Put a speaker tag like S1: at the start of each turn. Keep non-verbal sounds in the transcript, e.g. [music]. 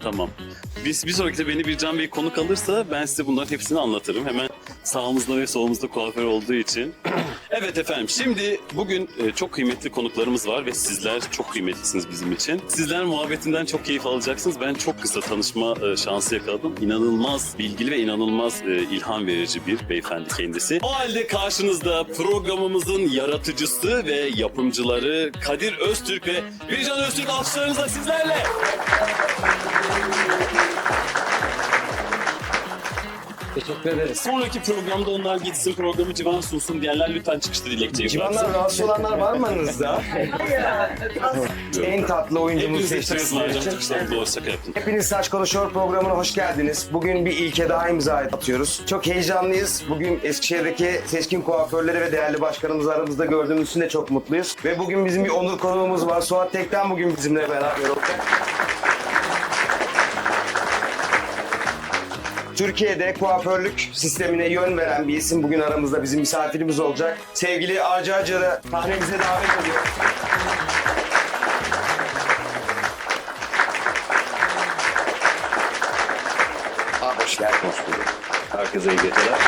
S1: Tamam. Biz bir sonraki beni bir Can Bey konuk alırsa ben size bunların hepsini anlatırım. Hemen sağımızda ve solumuzda kuaför olduğu için. [clears throat] evet efendim şimdi bugün e, çok kıymetli konuklarımız var ve sizler çok kıymetlisiniz bizim için. Sizler muhabbetinden çok keyif alacaksınız. Ben çok kısa tanışma e, şansı yakaladım. İnanılmaz bilgili ve inanılmaz e, ilham verici bir beyefendi kendisi. O halde karşınızda programımızın yaratıcısı ve yapımcıları Kadir Öztürk ve Bircan Öztürk alkışlarınızla sizlerle.
S2: Teşekkür ederiz.
S1: Sonraki programda onlar gitsin programı Civan sunsun diyenler lütfen çıkışta dilekçeyi
S2: Civanlar rahatsız olanlar var mı aranızda? en tatlı
S1: hocam. Doğru şaka yaptım.
S2: Hepiniz Saç Konuşuyor programına hoş geldiniz. Bugün bir ilke daha imza atıyoruz. Çok heyecanlıyız. Bugün Eskişehir'deki seçkin kuaförleri ve değerli başkanımızı aramızda gördüğümüz için de çok mutluyuz. Ve bugün bizim bir onur konuğumuz var. Suat Tekten bugün bizimle beraber olacak. Türkiye'de kuaförlük sistemine yön veren bir isim bugün aramızda bizim misafirimiz olacak. Sevgili Arca Acar'ı sahnemize davet ediyoruz. Abi hoş geldin.
S3: Herkese iyi geceler.